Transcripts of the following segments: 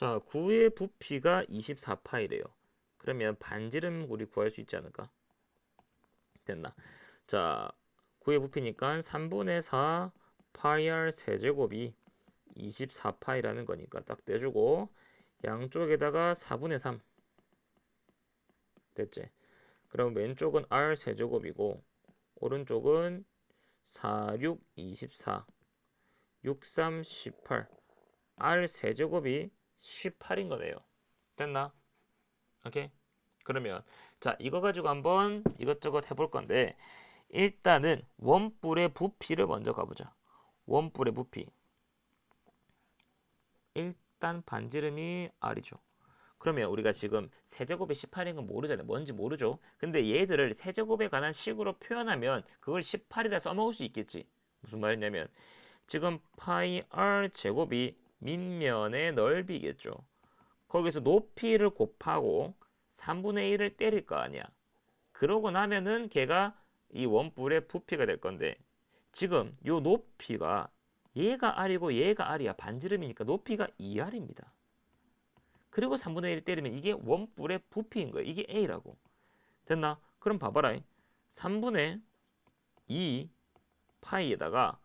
자, 9의 부피가 24파이래요. 그러면 반지름 우리 구할 수 있지 않을까? 됐나? 자, 9의 부피니까 3분의 4 파이 r 세제곱이 24파이라는 거니까 딱 떼주고 양쪽에다가 4분의 3 됐지? 그럼 왼쪽은 r 세제곱이고 오른쪽은 4, 6, 24 6, 3, 18 r 세제곱이 18인 거네요. 됐나? 오케이? 그러면 자 이거 가지고 한번 이것저것 해볼 건데 일단은 원뿔의 부피를 먼저 가보자. 원뿔의 부피. 일단 반지름이 r이죠. 그러면 우리가 지금 세제곱에 18인 건 모르잖아요. 뭔지 모르죠. 근데 얘들을 세제곱에 관한 식으로 표현하면 그걸 18이라 써먹을 수 있겠지. 무슨 말이냐면 지금 파이 r 제곱이 밑면의 넓이겠죠. 거기서 높이를 곱하고 3분의 1을 때릴 거 아니야. 그러고 나면은 걔가 이 원뿔의 부피가 될 건데 지금 요 높이가 얘가 r이고 얘가 r이야. 반지름이니까 높이가 2r입니다. 그리고 3분의 1 때리면 이게 원뿔의 부피인 거예요. 이게 a라고. 됐나? 그럼 봐봐라. 3분의 2 파이에다가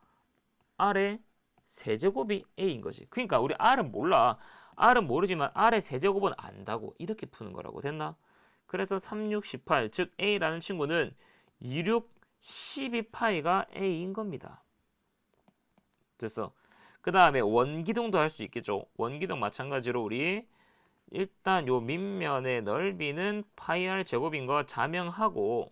r의 세제곱이 a인 거지. 그러니까 우리 r은 몰라. r은 모르지만 r의 세제곱은 안다고 이렇게 푸는 거라고 됐나? 그래서 3, 6, 18, 즉 a라는 친구는 2, 6, 12파이가 a인 겁니다. 됐어. 그 다음에 원기둥도 할 수 있겠죠. 원기둥 마찬가지로 우리 일단 요 밑면의 넓이는 파이 r 제곱인 거 자명하고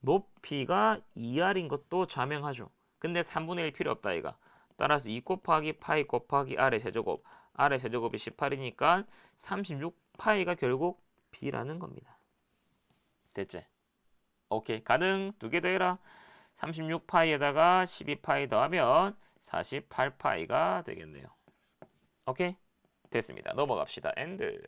높이가 2r인 것도 자명하죠. 근데 3분의 1 필요 없다 이가. 따라서 2 곱하기 파이 곱하기 세제곱. r의 세제곱이 18이니까 36파이가 결국 b라는 겁니다. 됐지? 오케이. 가능 두 개 더 해라. 36파이에다가 12파이 더하면 48파이가 되겠네요. 오케이? 됐습니다. 넘어갑시다. 엔드.